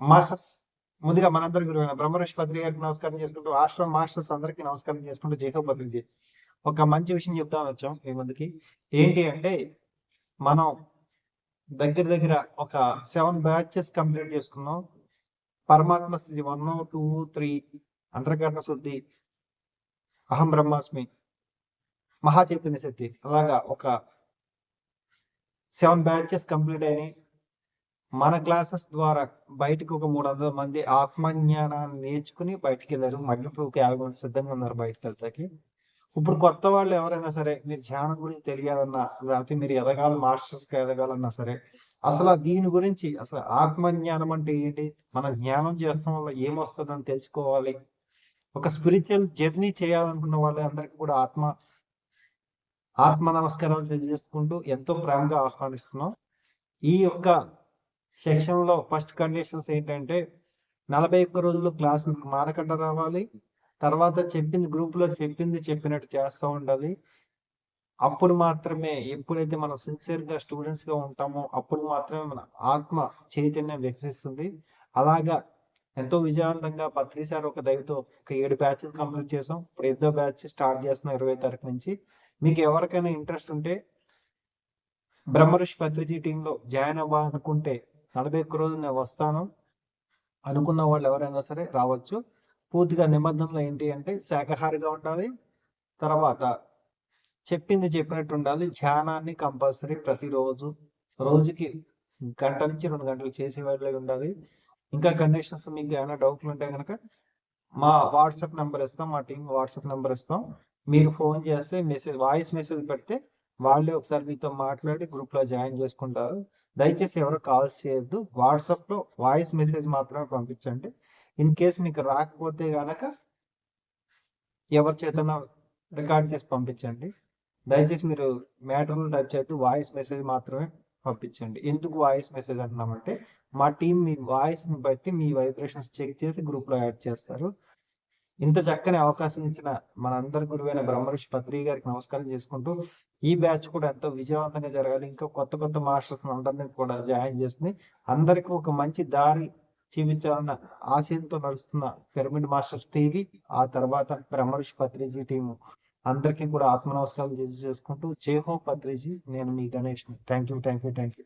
Masters. ముందుగా మనందరి గురువైన బ్రహ్మరేష్ పత్రి గారికి నమస్కారం చేసుకుంటూ ఆశ్రమ మాస్టర్స్ అందరికీ నమస్కారం చేసుకుంటూ జేహో పత్రిజీ ఒక మంచి విషయం చెప్తాను వచ్చాం మీ ముందుకి. ఏంటి అంటే మనం దగ్గర దగ్గర ఒక సెవెన్ బ్యాచెస్ కంప్లీట్ చేసుకున్నాం. పరమాత్మ స్థితి వన్ టూ త్రీ అంతర్కరణ శుద్ధి అహం బ్రహ్మాస్మి మహాచైతన్య శక్తి. అలాగా ఒక సెవెన్ బ్యాచెస్ కంప్లీట్ అయినాయి. మన క్లాసెస్ ద్వారా బయటకు ఒక మూడు వందల మంది ఆత్మజ్ఞానాన్ని నేర్చుకుని బయటికి వెళ్ళారు. మళ్ళీ ఇప్పుడు ఒక యాభై మంది సిద్ధంగా ఉన్నారు బయటకు వెళ్తాకి. ఇప్పుడు కొత్త వాళ్ళు ఎవరైనా సరే మీరు ధ్యానం గురించి తెలియాలన్నా లేకపోతే మీరు ఎదగాలి మాస్టర్స్ ఎదగాలన్నా సరే అసలు దీని గురించి అసలు ఆత్మజ్ఞానం అంటే ఏంటి? మనం జ్ఞానం చేస్తాం వల్ల ఏమొస్తుందని తెలుసుకోవాలి. ఒక స్పిరిచువల్ జర్నీ చేయాలనుకున్న వాళ్ళందరికీ కూడా ఆత్మ ఆత్మ నమస్కారాలు తెలియజేసుకుంటూ ఎంతో ప్రేమగా ఆహ్వానిస్తున్నాం. ఈ యొక్క సెక్షన్లో ఫస్ట్ కండిషన్స్ ఏంటంటే నలభై ఒక్క రోజులు క్లాసులకు మారకుండా రావాలి. తర్వాత చెప్పింది గ్రూప్లో చెప్పింది చెప్పినట్టు చేస్తూ ఉండాలి. అప్పుడు మాత్రమే ఎప్పుడైతే మనం సిన్సియర్గా స్టూడెంట్స్గా ఉంటామో అప్పుడు మాత్రమే మన ఆత్మ చైతన్యం వికసిస్తుంది అలాగా ఎంతో విజయవంతంగా పత్రిసారి ఒక దయతో ఒక ఏడు బ్యాచెస్ కంప్లీట్ చేసాం. ఇప్పుడు ఎనిమిదో బ్యాచ్ స్టార్ట్ చేస్తున్నాం ఇరవై తారీఖు నుంచి. మీకు ఎవరికైనా ఇంట్రెస్ట్ ఉంటే బ్రహ్మఋషి పత్రిజీ టీంలో జాయిన్ అవ్వాలనుకుంటే నలభై ఒక్క రోజులు నేను వస్తాను. అనుకున్న వాళ్ళు ఎవరైనా సరే రావచ్చు. పూర్తిగా నిబంధనలు ఏంటి అంటే శాకాహారిగా ఉండాలి. తర్వాత చెప్పింది చెప్పినట్టు ఉండాలి. ధ్యానాన్ని కంపల్సరీ ప్రతిరోజు రోజుకి గంట నుంచి రెండు గంటలు చేసే వాళ్ళే ఉండాలి. ఇంకా కండిషన్స్ మీకు ఏమైనా డౌట్లు ఉంటే కనుక మా వాట్సాప్ నెంబర్ ఇస్తాం మా టీం వాట్సాప్ నెంబర్ ఇస్తాం. మీరు ఫోన్ చేస్తే మెసేజ్ వాయిస్ మెసేజ్ పెడితే వాళ్ళే ఒకసారి మీతో మాట్లాడి గ్రూప్లో జాయిన్ చేసుకుంటారు. దయచేసి ఎవరు కాల్స్ చేయొద్దు. వాట్సాప్లో వాయిస్ మెసేజ్ మాత్రమే పంపించండి. ఇన్ కేస్ మీకు రాకపోతే గనక ఎవరి చేతన రికార్డ్ చేసి పంపించండి. దయచేసి మీరు మ్యాటర్లు టైప్ చేయొద్దు. వాయిస్ మెసేజ్ మాత్రమే పంపించండి. ఎందుకు వాయిస్ మెసేజ్ అంటున్నామంటే మా టీం మీ వాయిస్ని బట్టి మీ వైబ్రేషన్స్ చెక్ చేసి గ్రూప్లో యాడ్ చేస్తారు. ఇంత చక్కని అవకాశం ఇచ్చిన మనందరి గురువైన బ్రహ్మర్షి పత్రి గారికి నమస్కారం చేసుకుంటూ ఈ బ్యాచ్ కూడా ఎంతో విజయవంతంగా జరగాలి. ఇంకా కొత్త కొత్త మాస్టర్స్ అందరినీ కూడా జాయిన్ చేసుకుని అందరికీ ఒక మంచి దారి చూపించాలన్న ఆశయంతో నడుస్తున్న పిరమిడ్ మాస్టర్స్ టీవీ ఆ తర్వాత బ్రహ్మర్షి పత్రిజీ టీము. అందరికీ కూడా ఆత్మనవసరాలు చేసుకుంటూ చేహో పత్రిజీ. నేను మీ Ganesh thank you thank you thank you